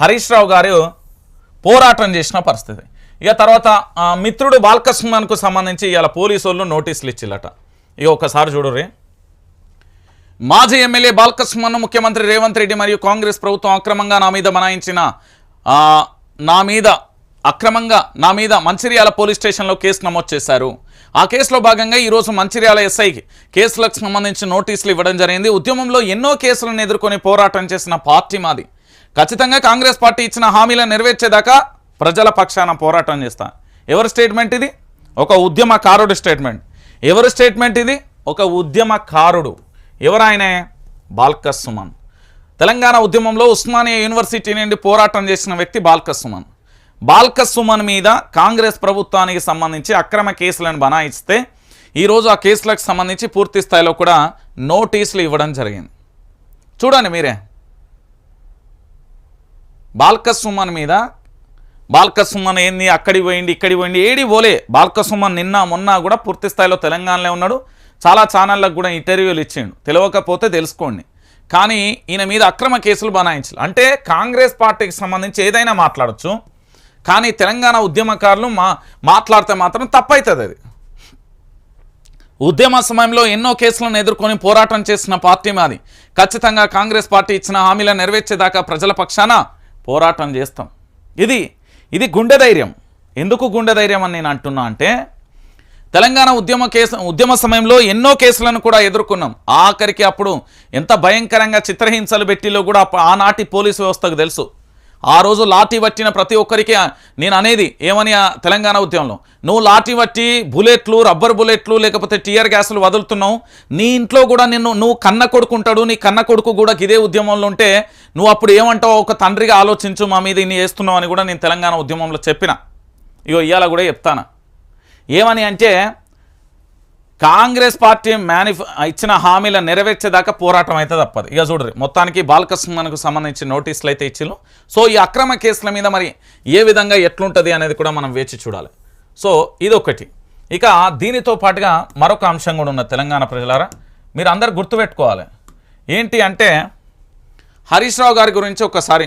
హరీష్ రావు గారు పోరాటం చేసిన పరిస్థితి. ఇక తర్వాత మిత్రుడు బాల్కృష్ణన్కు సంబంధించి ఇవాళ పోలీసు వాళ్ళు నోటీసులు ఇచ్చిల్లట ఇక ఒకసారి చూడుర్రి. మాజీ ఎమ్మెల్యే బాలకృష్ణను ముఖ్యమంత్రి రేవంత్ రెడ్డి మరియు కాంగ్రెస్ ప్రభుత్వం అక్రమంగా నా మీద బనాయించిన నా మీద అక్రమంగా నా మీద మంచిర్యాల పోలీస్ స్టేషన్లో కేసు నమోదు చేశారు. ఆ కేసులో భాగంగా ఈరోజు మంచిర్యాల ఎస్ఐకి కేసులకు సంబంధించి నోటీసులు ఇవ్వడం జరిగింది. ఉద్యమంలో ఎన్నో కేసులను ఎదుర్కొని పోరాటం చేసిన పార్టీ మాది. ఖచ్చితంగా కాంగ్రెస్ పార్టీ ఇచ్చిన హామీలను నెరవేర్చేదాకా ప్రజల పక్షాన పోరాటం చేస్తా. ఎవరి స్టేట్మెంట్ ఇది? ఒక ఉద్యమకారుడు స్టేట్మెంట్ ఎవరి స్టేట్మెంట్ ఇది? ఒక ఉద్యమకారుడు. ఎవరాయనే? బాల్కస్ సుమన్. తెలంగాణ ఉద్యమంలో ఉస్మానియా యూనివర్సిటీ నుండి పోరాటం చేసిన వ్యక్తి బాల్కస్ సుమన్. బాల్కస్ సుమన్ మీద కాంగ్రెస్ ప్రభుత్వానికి సంబంధించి అక్రమ కేసులను బనాయిస్తే ఈరోజు ఆ కేసులకు సంబంధించి పూర్తి స్థాయిలో కూడా నోటీసులు ఇవ్వడం జరిగింది. చూడండి మీరే. బాల్కసుమన్ మీద బాల్కసుమన్ ఏంది అక్కడి పోయింది ఇక్కడి పోయింది ఏడి పోలే. బాల్కసుమన్ నిన్న మొన్న కూడా పూర్తి స్థాయిలో తెలంగాణలో ఉన్నాడు. చాలా ఛానళ్ళకు కూడా ఇంటర్వ్యూలు ఇచ్చిండు. తెలియకపోతే తెలుసుకోండి. కానీ ఈయన మీద అక్రమ కేసులు బనాయించాలి. అంటే కాంగ్రెస్ పార్టీకి సంబంధించి ఏదైనా మాట్లాడచ్చు. కానీ తెలంగాణ ఉద్యమకారులు మా మాట్లాడితే మాత్రం తప్పవుతుంది అది. ఉద్యమ సమయంలో ఎన్నో కేసులను ఎదుర్కొని పోరాటం చేసిన పార్టీ మాది. ఖచ్చితంగా కాంగ్రెస్ పార్టీ ఇచ్చిన హామీలను నెరవేర్చేదాకా ప్రజల పక్షాన పోరాటం చేస్తాం. ఇది ఇది గుండె ధైర్యం. ఎందుకు గుండె ధైర్యం అని నేను అంటున్నా అంటే తెలంగాణ ఉద్యమ కేసు ఉద్యమ సమయంలో ఎన్నో కేసులను కూడా ఎదుర్కొన్నాం. ఆఖరికి అప్పుడు ఎంత భయంకరంగా చిత్రహింసలు పెట్టిలో కూడా ఆనాటి పోలీసు వ్యవస్థకు తెలుసు. ఆ రోజు లాఠీ పట్టిన ప్రతి ఒక్కరికి నేను అనేది ఏమని ఆ తెలంగాణ ఉద్యమంలో? నువ్వు లాఠీ పట్టి బుల్లెట్లు రబ్బర్ బుల్లెట్లు లేకపోతే టీయర్ గ్యాసులు వదులుతున్నావు. నీ ఇంట్లో కూడా నిన్ను నువ్వు కన్న కొడుకుంటాడు నీ కన్న కొడుకు కూడా ఇదే ఉద్యమంలో ఉంటే నువ్వు అప్పుడు ఏమంటావు? ఒక తండ్రిగా ఆలోచించు మా మీద ఇన్ని చేస్తున్నావు అని కూడా నేను తెలంగాణ ఉద్యమంలో చెప్పిన. ఇగో ఇవాళ కూడా చెప్తాను? ఏమని అంటే కాంగ్రెస్ పార్టీ మేనిఫె ఇచ్చిన హామీల నెరవేర్చేదాకా పోరాటం అయితే తప్పదు. ఇక చూడరు మొత్తానికి బాలకృష్ణకు సంబంధించి నోటీసులు అయితే ఇచ్చిళ్ళు. సో ఈ అక్రమ కేసుల మీద మరి ఏ విధంగా ఎట్లుంటుంది అనేది కూడా మనం వేచి చూడాలి. సో ఇదొకటి. ఇక దీనితో పాటుగా మరొక అంశం కూడా ఉన్న తెలంగాణ ప్రజలారా. మీరు అందరు గుర్తుపెట్టుకోవాలి. ఏంటి అంటే హరీష్ రావు గారి గురించి ఒకసారి